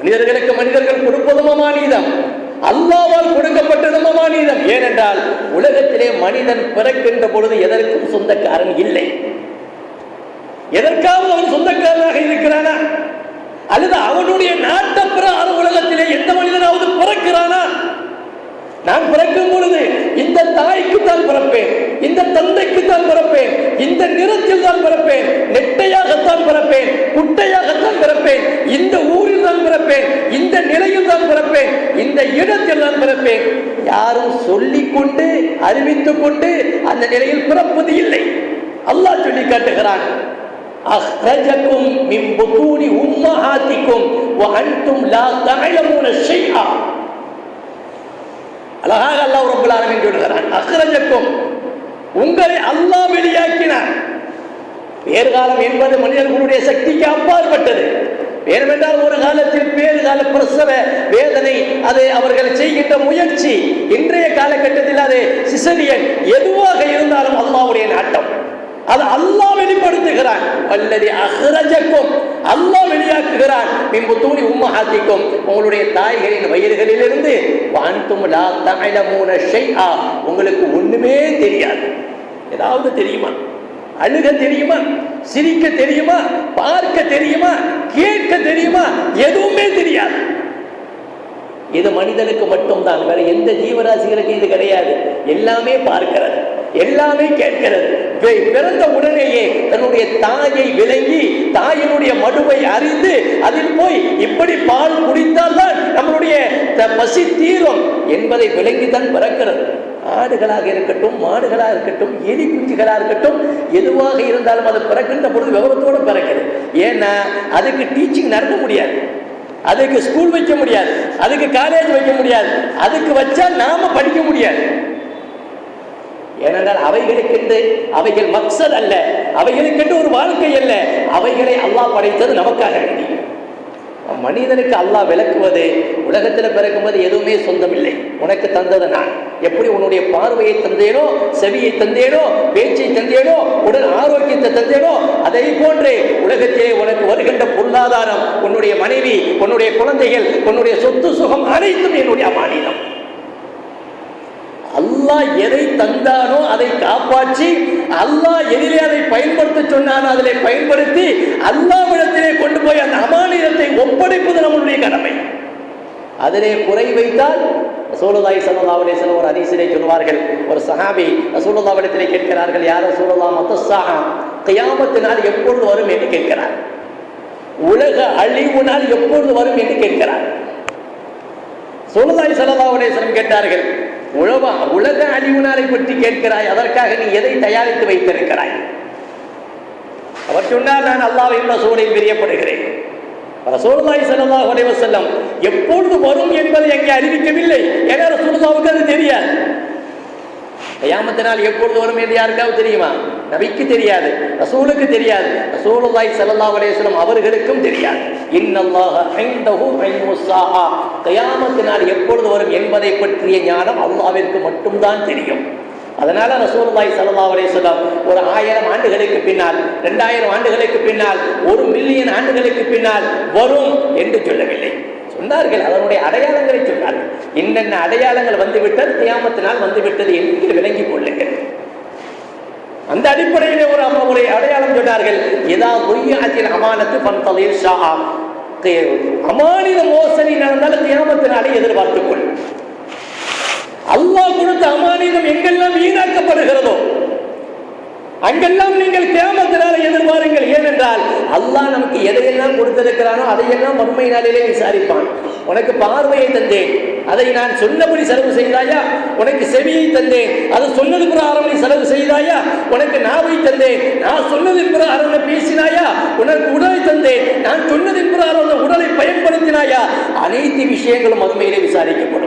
மனிதர்களுக்கு மனிதர்கள் கொடுப்பதுமா நீதம் அல்லாவால் கொடுக்கப்பட்டதுமா நீதம் ஏனென்றால் உலகத்திலே மனிதன் பிறக்கின்ற பொழுது எதற்கும் சொந்தக்காரன் இல்லை. எதற்காவது அவன் சொந்தக்காரனாக இருக்கிறானா? அல்லது அவனுடைய நாட்டப்பிரகாரம் உலகத்திலே எந்த மனிதனாவது பிறக்கிறானா நான் பிறக்கும் பொழுது இந்த தாய்க்கு தான் பிறப்பேன் இந்த தந்தைக்கு தான் பிறப்பேன் இந்த நிறத்தில் தான் பிறப்பேன் நெட்டையாகத்தான் பிறப்பேன் குட்டையாகத்தான் பிறப்பேன் இந்த ஊரில் தான் பிறப்பேன் இந்த நிலையில் தான் பிறப்பேன் இந்த இடத்தில் தான் பிறப்பேன் யாரும் சொல்லிக்கொண்டு அறிவித்துக் கொண்டு அந்த நிலையில் பிறப்பது இல்லை. அல்லாஹ் சொல்லி காட்டுகிறான் அஹ்ரஜக்கும் மின் புத்தூனி உம்மஹாத்திக்கும் வஅன்தும் லா தஅலமுன ஷைஆ. அழகாக அல்லாஹ் ரப்பல் ஆலமீன் சொல்கிறான் அஹ்ரஜக்கும் உங்களை அல்லாஹ் வெளியாக்கினான் பேர்காலம் என்பது மனிதர்களுடைய சக்திக்கு அப்பாற்பட்டது. ஏனென்றால் ஒரு காலத்தில் பேறுகால பிரசவ வேதனை அது அவர்கள் செய்கின்ற முயற்சி இன்றைய காலகட்டத்தில் அது சிசரியன் எதுவாக இருந்தாலும் அல்லாவுடைய நாட்டம். அது அல்லாஹ் வெளிப்படுத்துகிறான். அல்லது அஹ்ரஜக்கும். அல்லாஹ் வெளியாக்குகிறான். மின்பு தூணி உம்மஹாத்திக்கும். உங்களுடைய தாய்களின் வயிறுகளிலிருந்து வான்தும் லா தஅலமூன ஷைஆ. உங்களுக்கு ஒண்ணுமே தெரியாது. ஏதாவது தெரியுமா? அழுக தெரியுமா? சிரிக்க தெரியுமா? பார்க்க தெரியுமா? கேட்க தெரியுமா? எதுவுமே தெரியாது. இது மனிதனுக்கு மட்டும்தான். வேற எந்த ஜீவராசிகளுக்கு இது கிடையாது. எல்லாமே பார்க்கிறது. எல்லாமே கேட்கிறது. பிறந்த உடனேயே தன்னுடைய தாயை விளங்கி தாயினுடைய மடுவை அறிந்து அதில் போய் இப்படி பால் குடித்தால்தான் நம்மளுடைய த- பசி தீரும் என்பதை விளங்கித்தான் பிறக்கிறது. ஆடுகளாக இருக்கட்டும் மாடுகளாக இருக்கட்டும் எலி குஞ்சுகளாக இருக்கட்டும் எதுவாக இருந்தாலும் அது பிறக்கின்ற பொழுது விவரத்தோடு பிறக்குது ஏன்னா அதுக்கு டீச்சிங் நடத்த முடியாது. அதுக்கு ஸ்கூல் வைக்க முடியாது. அதுக்கு காலேஜ் வைக்க முடியாது. அதுக்கு வச்சா நாம படிக்க முடியாது. ஏனென்றால் அவைகளுக்கென்று அவைகள் மக்சல் அல்ல. அவைகளுக்கென்று ஒரு வாழ்க்கை அல்ல. அவைகளை அல்லாஹ் படைத்தது நமக்காக வேண்டி. மனிதனுக்கு அல்லாஹ் விளக்குவது உலகத்தில் பிறக்கும்போது எதுவுமே சொந்தமில்லை. உனக்கு தந்தது நான். எப்படி உன்னுடைய பார்வையை தந்தேனோ செவியை தந்தேனோ பேச்சை தந்தேனோ உடல் ஆரோக்கியத்தை தந்தேனோ அதை போன்றே உலகத்திலே உனக்கு வருகின்ற பொருளாதாரம் உன்னுடைய மனைவி உன்னுடைய குழந்தைகள் உன்னுடைய சொத்து சுகம் அனைத்தும் என்னுடைய மாநிலம் அல்லாஹ் எதை தந்தானோ அதை காப்பாற்றி அல்லாஹ் எதிலே அதை பயன்படுத்த சொன்னானோ அதிலே பயன்படுத்தி அல்லாவிடத்திலே கொண்டு போய் அந்த அமானியத்தை ஒப்படைப்பது நம்மளுடைய கடமை. அதிலே குறை வைத்தால் சூழலாய் ஸல்லல்லாஹு அலைஹி ஒரு ஹதீஸிலே சொல்வார்கள் ஒரு சஹாபி ரசூலுல்லாஹ்விடத்திலே கேட்கிறார்கள் யாரும் சூழலா மத்தஸ்ஸாஹா? கியாமத்து எப்பொழுது வரும்? என்று கேட்கிறார். உலக அழிவு நாள் எப்பொழுது வரும்? என்று கேட்கிறார். சூழ்நாய் செலவாவுடேசனம் கேட்டார்கள் உழவா உலக அழிவுனாரை பற்றி கேட்கிறாய். அதற்காக நீ எதை தயாரித்து வைத்திருக்கிறாய்? அவர் சொன்னார் நான் அல்லாவின் ரசூலில் பிரியப்படுகிறேன். ரசூலுல்லாஹி ஸல்லல்லாஹு அலைஹி வஸல்லம் எப்பொழுது வரும் என்பதை அங்கே அறிவிக்கவில்லை. ஏன்னா ரசூலுல்லாஹ்வுக்கு அது தெரியாது. கயாமத்தினால் எப்பொழுது வரும் என்று யாருக்காவது தெரியுமா? நபிக்கு தெரியாது ரசூலுக்கு தெரியாது. ரசூலுல்லாய் சல்லா அலைஹி அவர்களுக்கும் தெரியாது. கயாமத்து நாள் கயாமத்தினால் எப்பொழுது வரும் என்பதை பற்றிய ஞானம் அல்லாவிற்கு மட்டும்தான் தெரியும். அதனால ரசூலுல்லாஹி சல்லா அலைஹி ஒரு ஆயிரம் ஆண்டுகளுக்கு பின்னால் ரெண்டாயிரம் ஆண்டுகளுக்கு பின்னால் ஒரு மில்லியன் ஆண்டுகளுக்கு பின்னால் வரும் என்று சொல்லவில்லை. சொன்னார்கள் அதனுடைய அடையாளங்களை சொன்னார்கள். என்னென்ன அடையாளங்கள் வந்துவிட்டது தியாமத்தினால் வந்துவிட்டது என்று விளங்கிக் கொள்ளுங்கள். அந்த அடிப்படையிலே ஒரு அம்மா ஒரு அடையாளம் சொன்னார்கள் ஏதா பொய்யாற்றின் அமானத்து பந்தலில் ஷா அமானித மோசடி நடந்தால் தியாமத்தினாலே எதிர்பார்த்துக் கொள். அல்லாஹ் கொடுத்த அமானிதம் எங்கெல்லாம் வீணாக்கப்படுகிறதோ அங்கெல்லாம் நீங்கள் கேமத்தினால எதிர்பாருங்கள். ஏனென்றால் அல்லாஹ் நமக்கு எதையெல்லாம் கொடுத்திருக்கிறானோ அதையெல்லாம் மறுமை நாளிலே விசாரிப்பான். உனக்கு பார்வையை தந்தேன். அதை நான் சொன்னபடி செலவு செய்தாயா? உனக்கு செவியை தந்தேன். அது சொன்னது பிரகாரம் நீ செலவு செய்தாயா? உனக்கு நாவை தந்தேன். நான் சொன்னது பிரகாரம் நீ பேசினாயா? உனக்கு உடலை தந்தேன். நான் சொன்னதின் பிரகாரம் அந்த உடலை பயன்படுத்தினாயா? அனைத்து விஷயங்களும் மறுமையிலே விசாரிக்கப்படும்.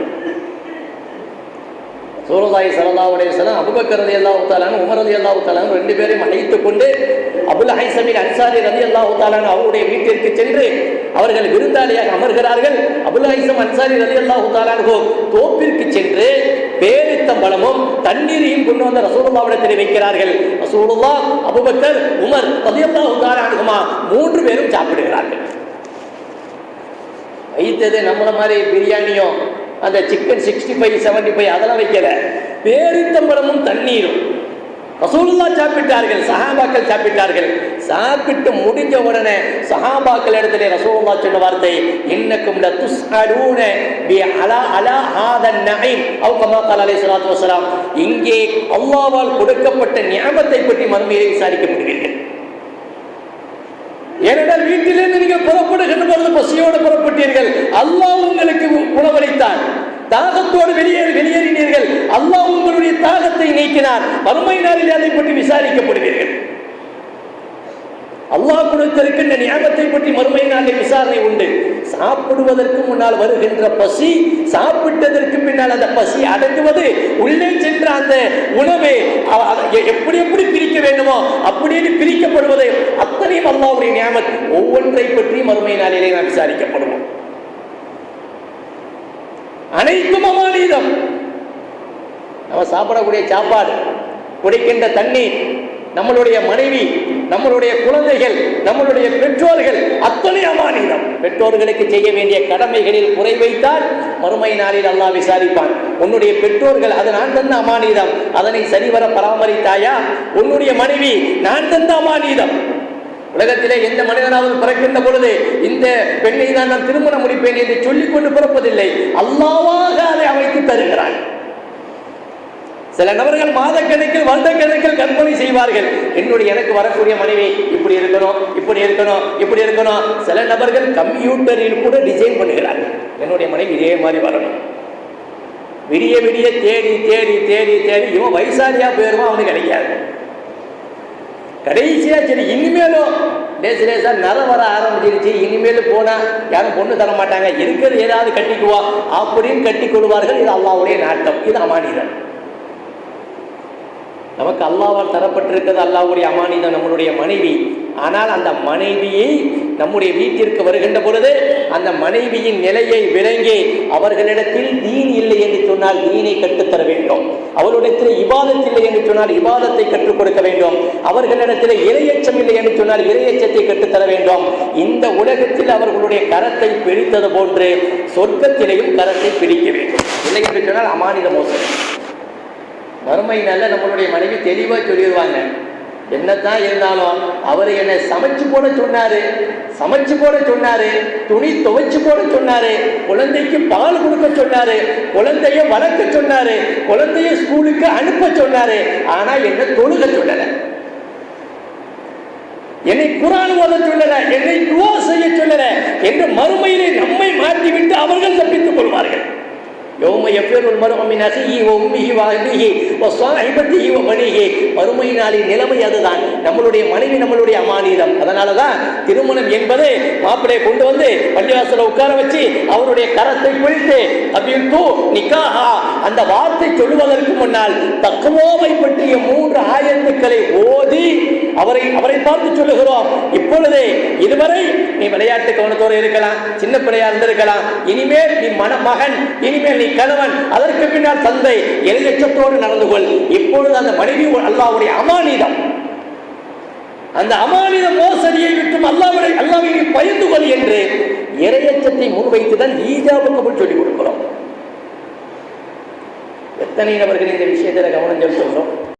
சூரதாய் சரதாவுடைய சலம் அபுபக்கர் ரதி அல்லாஹு தாலான் உமர் ரதி அல்லாஹு ரெண்டு பேரையும் அழைத்துக் கொண்டு அபுல் ஹைசமின் அன்சாரி ரதி அல்லாஹு தாலான் அவருடைய வீட்டிற்கு சென்று அவர்கள் விருந்தாளியாக அமர்கிறார்கள். அபுல் ஹைசம் அன்சாரி ரதி அல்லாஹு தாலான்கோ தோப்பிற்கு சென்று பேரித்தம்பழமும் தண்ணீரையும் கொண்டு வந்த ரசூலுல்லாவிடத்தில் வைக்கிறார்கள். ரசூலுல்லா அபுபக்கர் உமர் ரதி அல்லாஹு தாலானுகுமா மூன்று பேரும் சாப்பிடுகிறார்கள். வைத்தது நம்மள மாதிரி பிரியாணியும் அந்த chicken sixty five seventy five அதெல்லாம் வைக்கல. பேரித்தம்பழமும் தண்ணீரும். ரசூலுல்லா சாப்பிட்டார்கள் சஹாபாக்கள் சாப்பிட்டார்கள். சாப்பிட்டு முடிஞ்ச உடனே சஹாபாக்கள் இடத்துல ரசூலுல்லா சொன்ன வார்த்தை இன்னக்கும் ல துஸ்அலூன பி அலா அலா ஹாதன் நஹீம் அவ் கமா கால அலைஹி ஸலாத்து வஸலாம் இங்கே அல்லாஹ்வால் கொடுக்கப்பட்ட நியமத்தை பற்றி மறுமையிலே விசாரிக்கப்படுவீர்கள் ஏனென்றால் வீட்டிலிருந்து நீங்கள் புறப்படுகின்ற பொழுது பசியோடு புறப்பட்டீர்கள். அல்லாஹ் உங்களுக்கு உணவளித்தான் தாகத்தோடு வெளியேறி வெளியேறினீர்கள். அல்லாஹ் உங்களுடைய தாகத்தை நீக்கினார். வறுமை நாளில் அதை பற்றி விசாரிக்கப்படுவீர்கள். அல்லாஹ் கொடுத்திருக்கின்ற நியாமத்தை பற்றி மறுமை நாளில் விசாரணை உண்டு. சாப்பிடுவதற்கு முன்னால் வருகின்ற பசி சாப்பிட்டதற்கு பின்னால் அந்த பசி அடங்குவது உள்ளே சென்ற அந்த உணவை எப்படி எப்படி பிரிக்க வேண்டுமோ அப்படின்னு பிரிக்கப்படுவது அத்தனையும் அல்லாவுடைய நியாமத் ஒவ்வொன்றை பற்றி மறுமை நாளிலே நான் விசாரிக்க அனைத்தும் அமானீதம். நம்ம சாப்பிடக்கூடிய சாப்பாடு குடிக்கின்ற தண்ணீர் நம்மளுடைய மனைவி நம்மளுடைய குழந்தைகள் நம்மளுடைய பெற்றோர்கள் அத்தனை அமானிதம். பெற்றோர்களுக்கு செய்ய வேண்டிய கடமைகளில் குறை வைத்தால் மறுமை நாளில் அல்லா விசாரிப்பான். உன்னுடைய பெற்றோர்கள் அது நான் தந்த அமானிதம். அதனை சரிவர பராமரித்தாயா? உன்னுடைய மனைவி நான் தந்த அமானிதம். உலகத்திலே எந்த மனிதனாவது பிறக்கின்ற பொழுது இந்த பெண்ணை தான் நான் திருமணம் முடிப்பேன் என்று சொல்லிக் கொண்டு பிறப்பதில்லை. அல்லாவாக அதை அமைத்து தருகிறான். சில நபர்கள் மாதக்கணக்கில் வருடக்கணக்கில் கற்பனை செய்வார்கள். என்னுடைய எனக்கு வரக்கூடிய மனைவி இப்படி இருக்கணும் இப்படி இருக்கணும் இப்படி இருக்கணும். சில நபர்கள் கம்ப்யூட்டரில் கூட டிசைன் பண்ணுகிறார்கள். என்னுடைய மனைவி இதே மாதிரி வரணும். விடிய விடிய தேடி தேடி தேடி தேடி இவன் வயசாலியா போயிருவான் அவனுக்கு கிடைக்காது. கடைசியா சரி இனிமேலும் லேசு லேசா நர வர ஆரம்பிச்சிருச்சு. இனிமேல் போனா யாரும் பொண்ணு தர மாட்டாங்க. இருக்கிறது ஏதாவது கட்டிக்குவா. அப்படின்னு கட்டி கொள்வார்கள். இது அல்லாவுடைய நாட்டம். இது அமானிதம் நமக்கு அல்லாவால் தரப்பட்டிருக்கிறது அல்லாவுடைய அமானிதம் நம்மளுடைய மனைவி. ஆனால் அந்த மனைவியை நம்முடைய வீட்டிற்கு வருகின்ற பொழுது அந்த மனைவியின் நிலையை விளங்கி அவர்களிடத்தில் தீன் இல்லை என்று சொன்னால் தீனை கற்றுத்தர வேண்டும். அவர்களிடத்தில் இபாதத் இல்லை என்று சொன்னால் இபாதத்தை கற்றுக் கொடுக்க வேண்டும். அவர்களிடத்தில் இரையச்சம் இல்லை என்று சொன்னால் இரையச்சத்தை கற்றுத்தர வேண்டும். இந்த உலகத்தில் அவர்களுடைய கரத்தை பிடித்தது போன்று சொர்க்கத்திலேயும் கரத்தை பிடிக்க வேண்டும். இல்லை என்று சொன்னால் அமானித மோசடி. மறுமை நல்ல நம்மளுடைய மனைவி தெளிவாக சொல்லிடுவாங்க. என்னதான் இருந்தாலும் அவர் என்னை சமைச்சு போட சொன்னாரு சமைச்சு போட சொன்னாரு துணி துவைச்சு போட சொன்னாரு குழந்தைக்கு பால் கொடுக்க சொன்னாரு குழந்தைய வளர்க்க சொன்னாரு குழந்தைய ஸ்கூலுக்கு அனுப்ப சொன்னாரு ஆனா என்ன தொழுக சொல்லல. என்னை குரான் ஓத சொல்லல என்னை துவா செய்ய சொல்லல என்று மறுமையிலே நம்மை மாற்றிவிட்டு அவர்கள் தப்பித்துக் கொள்வார்கள். யோம எஃபிருல் மர்உ மின் அஹிஹி வ உம்மிஹி வ அபிஹி வ மறுமை நாளின் நிலைமை அதுதான். நம்மளுடைய மனைவி நம்மளுடைய அமானிதம். அதனால தான் திருமணம் என்பது மாப்பிளையை கொண்டு வந்து பள்ளிவாசல உட்கார வச்சு அவருடைய கரத்தை பிடித்து அப்படின்னு நிக்காஹா. அந்த வார்த்தை சொல்லுவதற்கு முன்னால் தக்குவோவை பற்றிய மூன்று ஆயத்துக்களை ஓதி அவரை அவரை பார்த்து சொல்லுகிறோம். இப்பொழுது இதுவரை நீ விளையாட்டு கவனத்தோடு இருக்கலாம் சின்ன பிள்ளையா இருந்திருக்கலாம். இனிமேல் நீ மணமகன் இனிமேல் மனைவி கணவன் அதற்கு பின்னால் தந்தை எல்லைச்சத்தோடு நடந்து கொள். இப்பொழுது அந்த மனைவி அல்லாவுடைய அமானிதம். அந்த அமானித மோசடியை விட்டும் அல்லாவுடைய அல்லாவை பயந்து கொள் என்று இரையச்சத்தை முன்வைத்துதான் ஈஜாபுக்கு போய் சொல்லிக் கொடுக்கிறோம். எத்தனை நபர்கள் இந்த விஷயத்தில் கவனம் செலுத்துகிறோம்